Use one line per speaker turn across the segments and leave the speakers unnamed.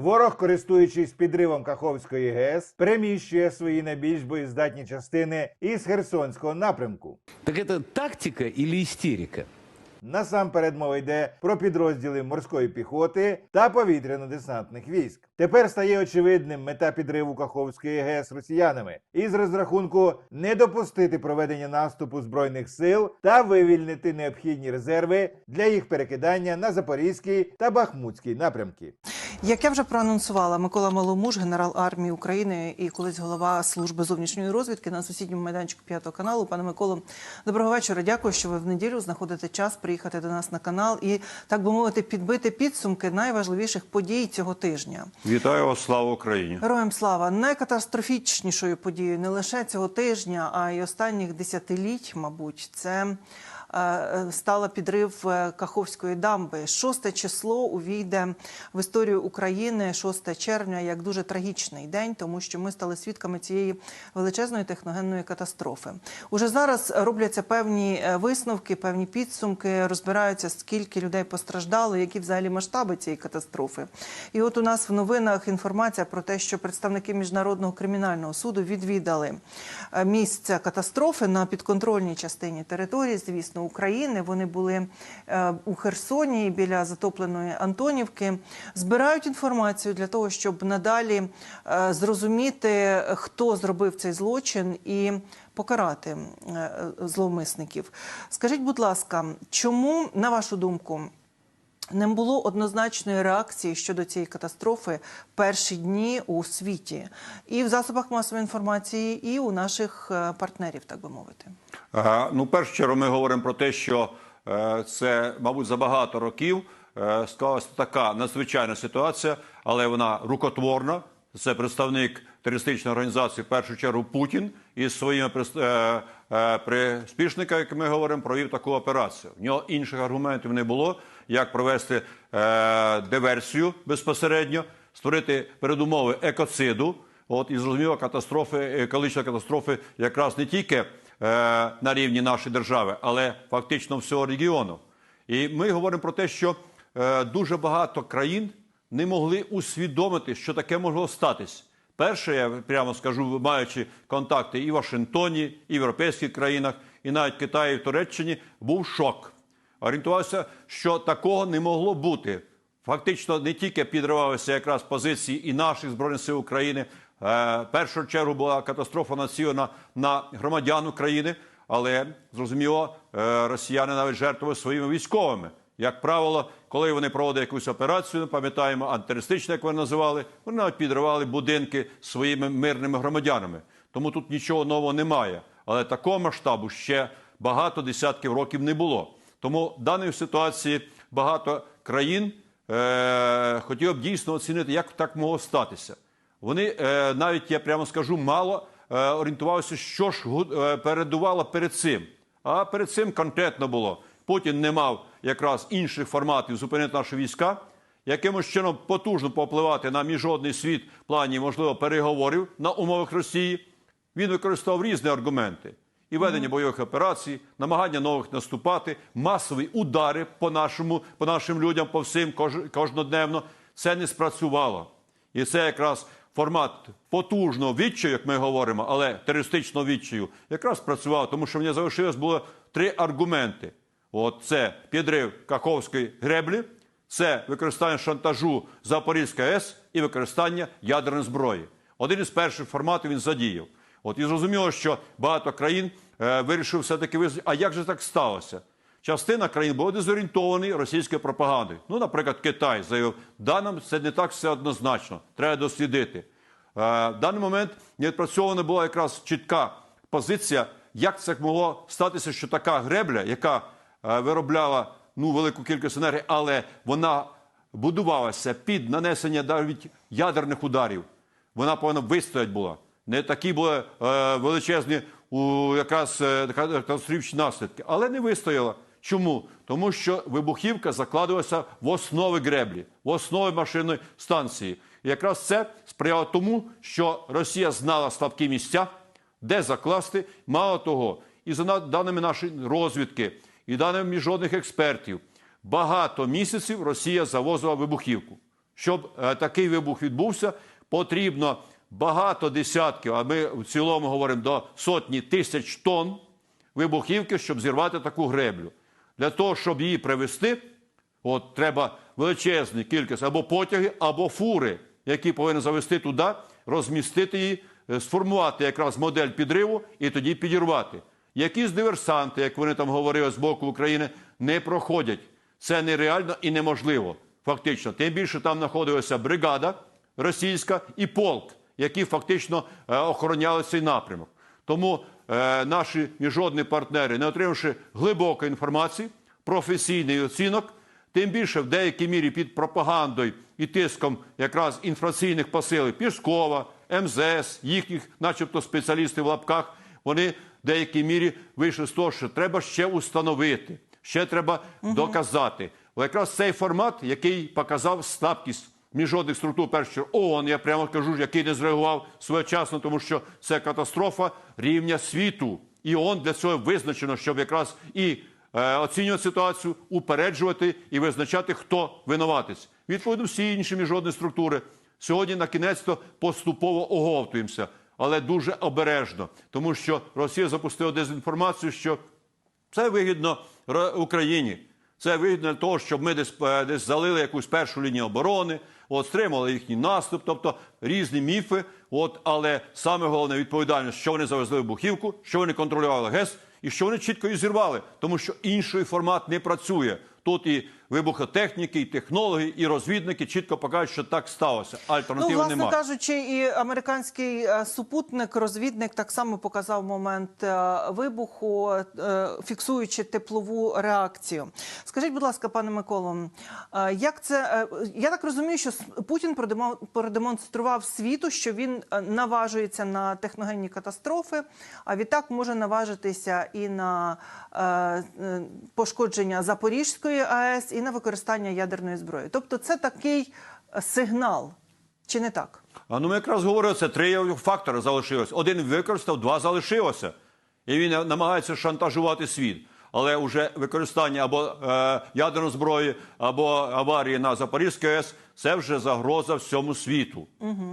Ворог, користуючись підривом Каховської ГЕС, переміщує свої найбільш боєздатні частини із Херсонського напрямку.
Так це тактика или истерика?
Насамперед мова йде про підрозділи морської піхоти та повітряно-десантних військ. Тепер стає очевидним мета підриву Каховської ГЕС росіянами із розрахунку не допустити проведення наступу збройних сил та вивільнити необхідні резерви для їх перекидання на Запорізький та Бахмутський напрямки.
Як я вже проанонсувала, Микола Маломуж, генерал армії України і колись голова служби зовнішньої розвідки на сусідньому майданчику п'ятого каналу. Пане Миколо, доброго вечора. Дякую, що ви в неділю знаходите час приїхати до нас на канал і так би мовити підбити підсумки найважливіших подій цього тижня.
Вітаю вас, слава Україні!
Героям слава найкатастрофічнішою подією не лише цього тижня, а й останніх десятиліть, мабуть, це. Е, Стала підрив е, Каховської дамби. Шосте число увійде в історію України 6 червня як дуже трагічний день, тому що ми стали свідками цієї величезної техногенної катастрофи. Уже зараз робляться певні е, висновки, певні підсумки, розбираються, скільки людей постраждало, які взагалі масштаби цієї катастрофи. І от у нас в новинах інформація про те, що представники міжнародного кримінального суду відвідали місце катастрофи на підконтрольній частині території, звісно, України. Вони були е, у Херсоні біля затопленої Антонівки. Збирають інформацію для того, щоб надалі е, зрозуміти, хто зробив цей злочин і покарати е, зловмисників. Скажіть, будь ласка, чому, на вашу думку, не було однозначної реакції щодо цієї катастрофи перші дні у світі і в засобах масової інформації, і у наших е, партнерів, так би мовити.
Е, Ну, в першу чергу, ми говоримо про те, що е, це, мабуть, за багато років е, склалася така надзвичайна ситуація, але вона рукотворна. Це представник терористичної організації, в першу чергу Путін, із своїми е, е, приспішниками, як ми говоримо, провів таку операцію. В нього інших аргументів не було, як провести е, диверсію безпосередньо, створити передумови екоциду. От і зрозуміло, катастрофи, екологічної катастрофи якраз не тільки е, на рівні нашої держави, але фактично всього регіону. І ми говоримо про те, що е, дуже багато країн не могли усвідомити, що таке могло статись. Перше, я прямо скажу, маючи контакти і в Вашингтоні, і в європейських країнах, і навіть Китаї, і в Туреччині, був шок. Орієнтувався, що такого не могло бути. Фактично не тільки підривалися якраз позиції і наших збройних сил України. Е, першу чергу була катастрофа націлена на громадян України, але зрозуміло, е, росіяни навіть жертвували своїми військовими. Як правило, коли вони проводили якусь операцію, пам'ятаємо, антитерористичну, як вони називали, вони навіть підривали будинки своїми мирними громадянами. Тому тут нічого нового немає. Але такого масштабу ще багато десятків років не було. Тому в даній ситуації багато країн е, хотів б дійсно оцінити, як так могло статися. Вони е, навіть, я прямо скажу, мало е, орієнтувалися, що ж е, передувало перед цим. А перед цим конкретно було. Путін не мав якраз інших форматів зупинити наші війська, якимось чином потужно попливати на міжнародний світ в плані, можливо, переговорів на умовах Росії. Він використовував різні аргументи. І ведення бойових операцій, намагання нових наступати, масові удари по нашому, по нашим людям, по всім кож- кожнодневно. Це не спрацювало. І це якраз формат потужного відчаю, як ми говоримо, але терористичного відчаю, якраз спрацював, тому що мені залишилось було три аргументи: от це підрив Каховської греблі, це використання шантажу Запорізька АЕС і використання ядерної зброї. Один із перших форматів він задіяв. От і зрозуміло, що багато країн е, вирішив все-таки визначити, а як же так сталося? Частина країн була дезорієнтовані російською пропагандою. Ну, наприклад, Китай заявив, да, нам це не так все однозначно, треба дослідити. Е, в даний момент не відпрацьована була якраз чітка позиція, як це могло статися, що така гребля, яка е, виробляла ну, велику кількість енергії, але вона будувалася під нанесення навіть ядерних ударів. Вона повинна вистояти була. Не такі були е, величезні якраз е, катастрофічні наслідки, але не вистояла. Чому? Тому що вибухівка закладувалася в основи греблі, в основи машинної станції. І якраз це сприяло тому, що Росія знала слабкі місця, де закласти. Мало того, і за даними нашої розвідки, і даними міжнародних експертів, багато місяців Росія завозила вибухівку. Щоб е, такий вибух відбувся, потрібно багато десятків, а ми в цілому говоримо до сотні тисяч тонн вибухівки, щоб зірвати таку греблю. Для того, щоб її привезти, от треба величезні кількість або потяги, або фури, які повинні завести туди, розмістити її, е, сформувати якраз модель підриву і тоді підірвати. Якісь диверсанти, як вони там говорили з боку України, не проходять. Це нереально і неможливо. Фактично, тим більше там знаходилася бригада російська і полк, які фактично е, охороняли цей напрямок. Тому е, наші міжнародні партнери, не отримавши глибокої інформації, професійний оцінок, тим більше в деякій мірі під пропагандою і тиском якраз інформаційних посилів Піскова, МЗС, їхніх, начебто, спеціалістів в лапках, вони в деякій мірі вийшли з того, що треба ще установити, ще треба доказати. О, якраз цей формат, який показав слабкість міжнародних структур, першу чергу ООН, я прямо кажу, який не зреагував своєчасно, тому що це катастрофа рівня світу. І ООН для цього визначено, щоб якраз і е, оцінювати ситуацію, упереджувати і визначати, хто винуватець. Відповідно, всі інші міжнародні структури сьогодні на кінець то поступово оговтуємося, але дуже обережно, тому що Росія запустила дезінформацію, що це вигідно Україні. Це вигідно для того, щоб ми десь, е, десь залили якусь першу лінію оборони, от, стримали їхній наступ, тобто різні міфи. От, але саме головне відповідальність, що вони завезли вибухівку, що вони контролювали ГЕС і що вони чітко її зірвали, тому що інший формат не працює. Тут і вибухотехніки, і технологи, і розвідники чітко покажуть, що так сталося.
Ну,
Альтернативи
власне
немає.
кажучи, і американський е, супутник, розвідник так само показав момент е, вибуху, е, фіксуючи теплову реакцію. Скажіть, будь ласка, пане Миколо, як це я так розумію, що Путін продемо- продемонстрував світу, що він наважується на техногенні катастрофи, а відтак може наважитися і на пошкодження Запорізької АЕС, і на використання ядерної зброї. Тобто, це такий е, сигнал, чи не так?
А ну ми якраз говорили, це три фактори залишилось. Один використав, два залишилося. І він намагається шантажувати світ. Але вже використання або е, ядерної зброї, або аварії на Запорізькій АЕС це вже загроза всьому світу.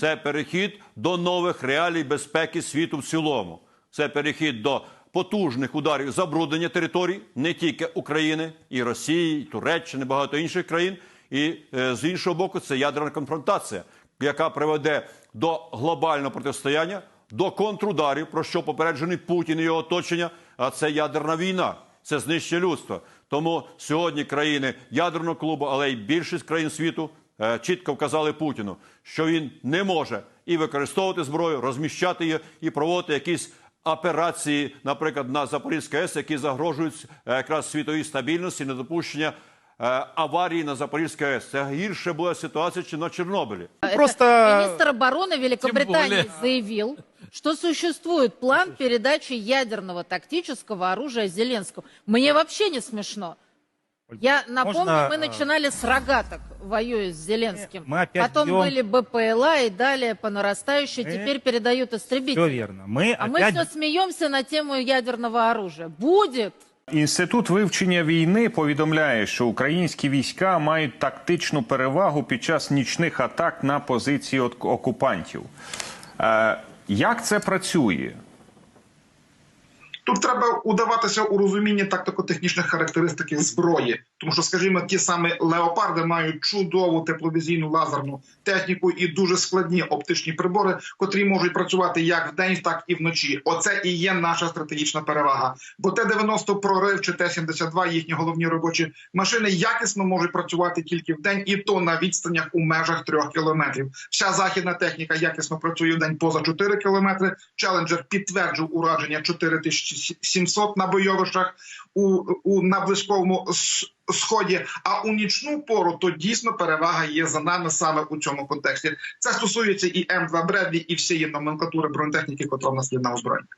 Це перехід до нових реалій безпеки світу в цілому. Це перехід до потужних ударів забруднення територій, не тільки України, і Росії, і Туреччини, багато інших країн. І е, з іншого боку, це ядерна конфронтація, яка приведе до глобального протистояння, до контрударів, про що попереджений Путін і його оточення. А це ядерна війна, це знищення людства. Тому сьогодні країни ядерного клубу, але й більшість країн світу е, чітко вказали Путіну, що він не може і використовувати зброю, розміщати її і проводити якісь операції, наприклад, на Запорізькій АЕС, які загрожують е, якраз світовій стабільності, недопущення е, аварії на Запорізькій АЕС. Це гірше була ситуація, чи на Чорнобилі.
Просто
Министр обороны Великобритании заявил, что существует план передачи ядерного тактического оружия Зеленскому. Мне вообще не смешно. Я напомню,
можно,
мы
э,
начинали с рогаток, воюя с Зеленским.
Мы опять
Потом
бьем-
были БПЛА и далее по нарастающей.
Мы-
Теперь передают истребители.
все верно. Мы
А мы
опять
все смеемся на тему ядерного оружия. Будет.
Інститут вивчення війни повідомляє, що українські війська мають тактичну перевагу під час нічних атак на позиції от- окупантів. Е, як це працює?
Тут треба удаватися у розумінні тактико-технічних характеристик зброї, тому що, скажімо, ті самі леопарди мають чудову тепловізійну лазерну техніку і дуже складні оптичні прибори, котрі можуть працювати як вдень, так і вночі. Оце і є наша стратегічна перевага. Бо Т-90 прорив чи Т-72, їхні головні робочі машини якісно можуть працювати тільки вдень, і то на відстанях у межах трьох кілометрів. Вся західна техніка якісно працює в день поза 4 кілометри. Челенджер підтверджував ураження 4700 на бойовищах у, у на близькому сході. А у нічну пору то дійсно перевага є за нами саме у цьому контексті. Це стосується і М2 Бредлі, і всієї номенклатури бронетехніки, котра в нас є на озброєнні.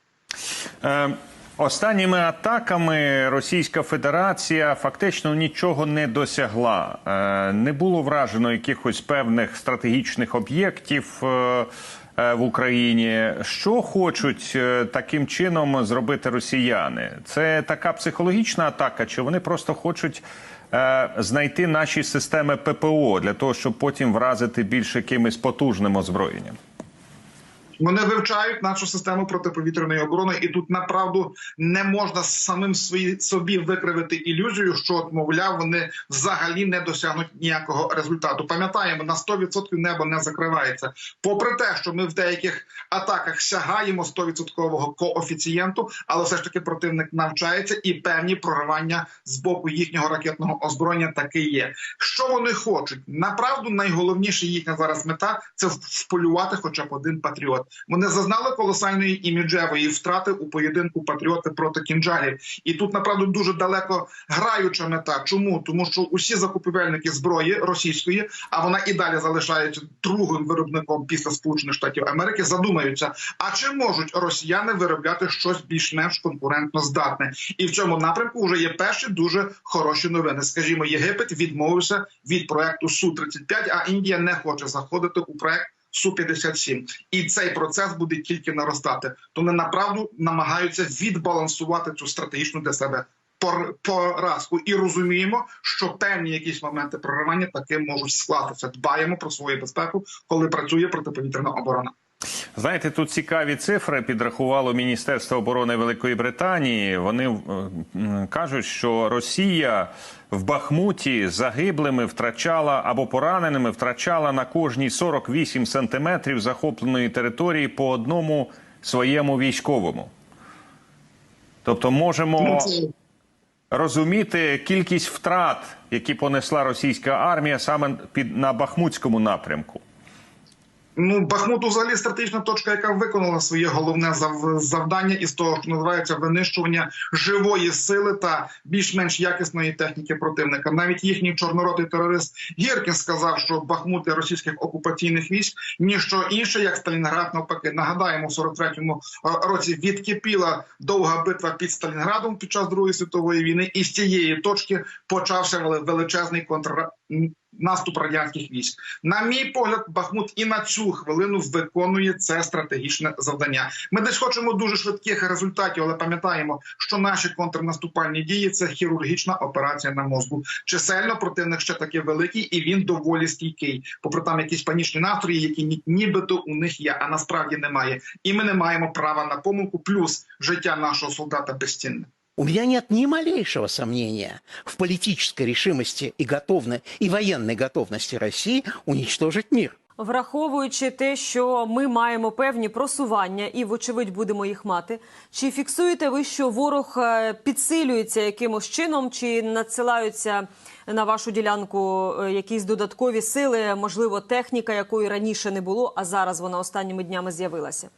Е, Останніми атаками Російська Федерація фактично нічого не досягла. Е, Не було вражено якихось певних стратегічних об'єктів е, в Україні. Що хочуть е, таким чином зробити росіяни? Це така психологічна атака, чи вони просто хочуть е, знайти наші системи ППО для того, щоб потім вразити більш якимись потужним озброєнням?
Вони вивчають нашу систему протиповітряної оборони, і тут направду не можна самим свої собі викривити ілюзію, що мовляв, вони взагалі не досягнуть ніякого результату. Пам'ятаємо, на 100% небо не закривається. Попри те, що ми в деяких атаках сягаємо 100% коефіцієнту, але все ж таки противник навчається, і певні проривання з боку їхнього ракетного озброєння таки є. Що вони хочуть? Направду найголовніша їхня зараз мета це вполювати хоча б один патріот. Вони зазнали колосальної іміджевої втрати у поєдинку патріоти проти кінджалів. І тут направду дуже далеко граюча мета. Чому? Тому що усі закупівельники зброї російської, а вона і далі залишається другим виробником після Сполучених Штатів Америки, задумаються: а чи можуть росіяни виробляти щось більш-менш конкурентно здатне? І в цьому напрямку вже є перші дуже хороші новини. Скажімо, Єгипет відмовився від проекту Су 35 а Індія не хоче заходити у проект. Су 57 і цей процес буде тільки наростати. То вони направду намагаються відбалансувати цю стратегічну для себе пор- поразку, і розуміємо, що певні якісь моменти проривання таки можуть склатися. Дбаємо про свою безпеку, коли працює протиповітряна оборона.
Знаєте, тут цікаві цифри підрахувало Міністерство оборони Великої Британії. Вони е, кажуть, що Росія в Бахмуті загиблими втрачала або пораненими втрачала на кожні 48 сантиметрів захопленої території по одному своєму військовому. Тобто можемо
Ну,
розуміти кількість втрат, які понесла російська армія саме під на Бахмутському напрямку.
Ну, Бахмут взагалі стратегічна точка, яка виконала своє головне зав- завдання із того, що називається винищування живої сили та більш-менш якісної техніки противника. Навіть їхній чорноротий терорист Гіркін сказав, що Бахмут для російських окупаційних військ ніщо інше, як Сталінград. Навпаки, нагадаємо, в 43-му році відкипіла довга битва під Сталінградом під час Другої світової війни, і з цієї точки почався величезний контр наступ радянських військ. На мій погляд, Бахмут і на цю хвилину виконує це стратегічне завдання. Ми десь хочемо дуже швидких результатів, але пам'ятаємо, що наші контрнаступальні дії це хірургічна операція на мозку. Чисельно противник ще таки великий, і він доволі стійкий. Попри там якісь панічні настрої, які ні- нібито у них є, а насправді немає. І ми не маємо права на помилку. Плюс життя нашого солдата безцінне.
У меня нет ни малейшего сомнения в политической решимости и готовной, и военной готовности России уничтожить мир.
Враховуючи те, що ми маємо певні просування і, вочевидь, будемо їх мати, чи фіксуєте ви, що ворог е, підсилюється якимось чином, чи надсилаються на вашу ділянку е, якісь додаткові сили, можливо, техніка, якої раніше не було, а зараз вона останніми днями з'явилася?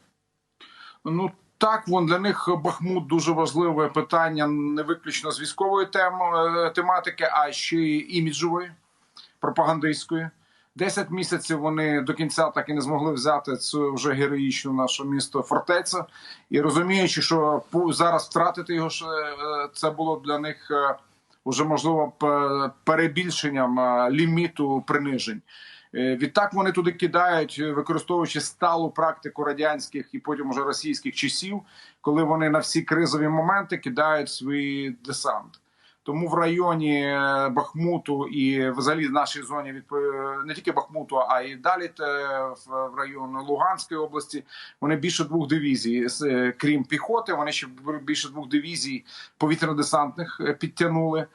Ну так, вон для них Бахмут дуже важливе питання не виключно з військової тем, е, тематики, а ще й іміджової, пропагандистської. Десять місяців вони до кінця так і не змогли взяти цю вже героїчну наше місто фортецю. І розуміючи, що зараз втратити його е, це було для них е, вже можливо перебільшенням е, ліміту принижень. Е, Відтак вони туди кидають, е, використовуючи сталу практику радянських і потім уже російських часів, коли вони на всі кризові моменти кидають свій десант. Тому в районі е, Бахмуту і взагалі в нашій зоні відпо- не тільки Бахмуту, а й далі в район Луганської області. Вони більше двох дивізій, крім піхоти. Вони ще більше двох дивізій повітряно-десантних підтягнули.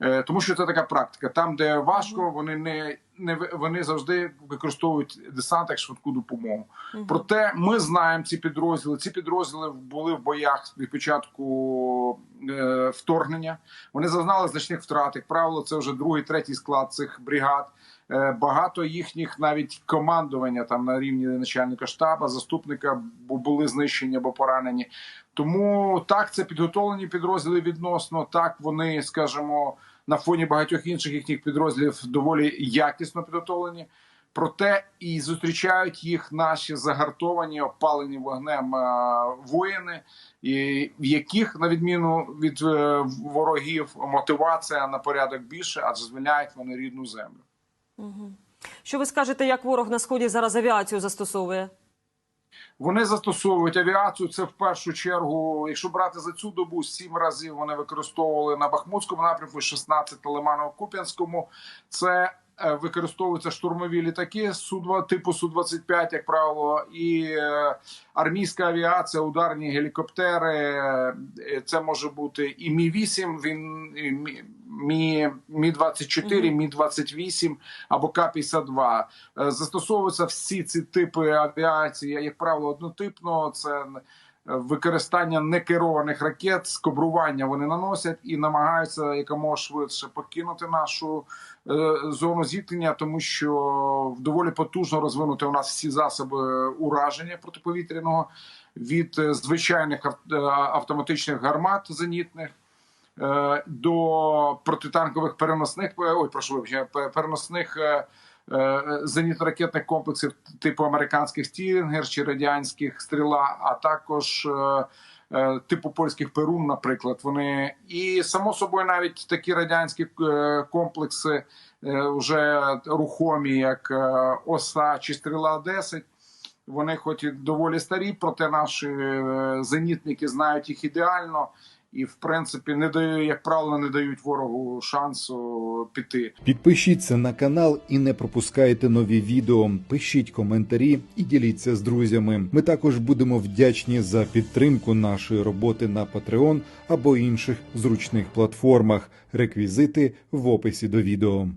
Е, Тому що це така практика. Там, де важко, вони не, не вони завжди використовують десант як швидку допомогу. Проте ми знаємо ці підрозділи. Ці підрозділи були в боях від початку е, вторгнення. Вони зазнали значних втрат. Як правило, це вже другий, третій склад цих бригад. Е, Багато їхніх навіть командування там на рівні начальника штаба, заступника були знищені або поранені. Тому так, це підготовлені підрозділи відносно. Так вони, скажімо, на фоні багатьох інших їхніх підрозділів доволі якісно підготовлені. Проте і зустрічають їх наші загартовані, опалені вогнем е, воїни, і в яких, на відміну від е, ворогів, мотивація на порядок більше, адже звільняють вони рідну землю.
Що ви скажете, як ворог на сході зараз авіацію застосовує?
Вони застосовують авіацію. Це в першу чергу, якщо брати за цю добу, сім разів вони використовували на Бахмутському напрямку, 16 на Лиманово-Куп'янському. Це використовуються штурмові літаки су типу су 25 як правило, і е, армійська авіація, ударні гелікоптери. Е, Це може бути і Мі 8 він і Мі- Мі Мі 24 Мі 28 або К-52. Е, Застосовуються всі ці типи авіації, як правило, однотипно. Це е, використання некерованих ракет, скобрування вони наносять і намагаються якомога швидше покинути нашу е, зону зіткнення, тому що доволі потужно розвинути у нас всі засоби ураження протиповітряного від е, звичайних е, автоматичних гармат зенітних е, до протитанкових переносних е, ой, прошу вибачення, переносних е, е, зенітно-ракетних комплексів типу американських Стірінгер чи радянських стріла, а також е, е, типу польських Перун, наприклад. Вони і само собою навіть такі радянські е, комплекси е, вже рухомі, як е, ОСА чи стріла 10 вони хоч і доволі старі, проте наші е, зенітники знають їх ідеально і, в принципі, не дає, як правило, не дають ворогу шансу піти.
Підпишіться на канал і не пропускайте нові відео. Пишіть коментарі і діліться з друзями. Ми також будемо вдячні за підтримку нашої роботи на Patreon або інших зручних платформах. Реквізити в описі до відео.